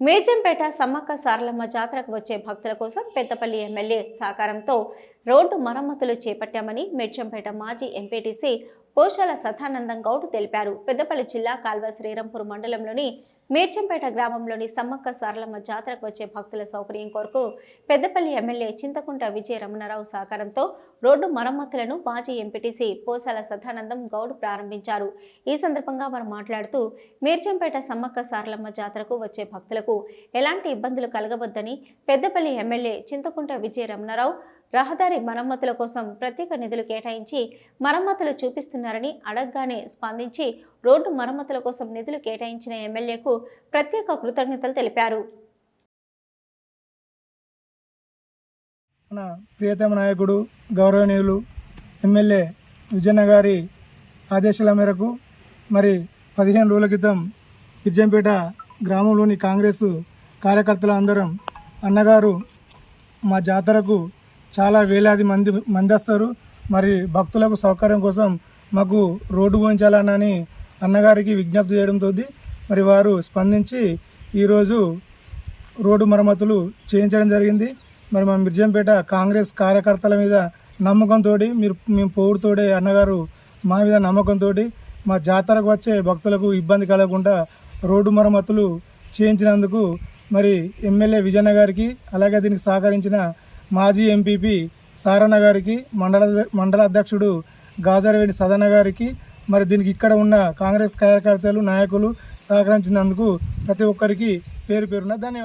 మేజంపేట సమ్మక్క సారలమ్మ జాతరకు వచ్చే భక్తుల కోసం పెద్దపల్లి ఎమ్మెల్యే సహకారంతో రోడ్డు మరమ్మతులు చేపట్టామని మేడ్చంపేట మాజీ ఎంపీటీసీ పోషాల సదానందం గౌడ్ తెలిపారు. పెద్దపల్లి జిల్లా కాల్వ శ్రీరంపూర్ మండలంలోని మేర్చంపేట గ్రామంలోని సమ్మక్క సారలమ్మ జాతరకు వచ్చే భక్తుల సౌకర్యం కొరకు పెద్దపల్లి ఎమ్మెల్యే చింతకుంట విజయ రమణారావు సహకారంతో రోడ్డు మరమ్మతులను మాజీ ఎంపీటీసీ పోసాల సదానందం గౌడ్ ప్రారంభించారు. ఈ సందర్భంగా వారు మాట్లాడుతూ మీర్చంపేట సమ్మక్క సారలమ్మ జాతరకు వచ్చే భక్తులకు ఎలాంటి ఇబ్బందులు కలగవద్దని పెద్దపల్లి ఎమ్మెల్యే చింతకుంట విజయ రమణారావు రహదారి మరమ్మతుల కోసం ప్రత్యేక నిధులు కేటాయించి మరమ్మతులు చూపిస్తున్నారని అడగగానే స్పందించి రోడ్డు మరమ్మతుల కోసం నిధులు కేటాయించిన ఎమ్మెల్యేకు ప్రత్యేక కృతజ్ఞతలు తెలిపారు. మన ప్రియతమ నాయకుడు గౌరవనీయులు ఎమ్మెల్యే విజయన్న గారి ఆదేశాల మేరకు మరి పదిహేను రోజుల క్రితం విజయంపేట గ్రామంలోని కాంగ్రెస్ కార్యకర్తల అందరం అన్నగారు మా జాతరకు చాలా వేలాది మంది మంది వస్తారు మరి భక్తులకు సౌకర్యం కోసం మాకు రోడ్డు పోయించాలని అన్నగారికి విజ్ఞప్తి చేయడంతో మరి వారు స్పందించి ఈరోజు రోడ్డు మరమ్మతులు చేయించడం జరిగింది. మరి మా మిర్జంపేట కాంగ్రెస్ కార్యకర్తల మీద నమ్మకంతో మీరు మేము పోవుడుతోడే అన్నగారు మా మీద నమ్మకంతో మా జాతరకు వచ్చే భక్తులకు ఇబ్బంది కలగకుండా రోడ్డు మరమ్మతులు చేయించినందుకు మరి ఎమ్మెల్యే విజయన్న అలాగే దీనికి సహకరించిన మాజీ ఎంపీపీ సారన్న గారికి మండల మండల అధ్యక్షుడు గాజరవేడి సదన్న గారికి మరి దీనికి ఇక్కడ ఉన్న కాంగ్రెస్ కార్యకర్తలు నాయకులు సహకరించినందుకు ప్రతి ఒక్కరికి పేరు పేరున ధన్యవాదాలు.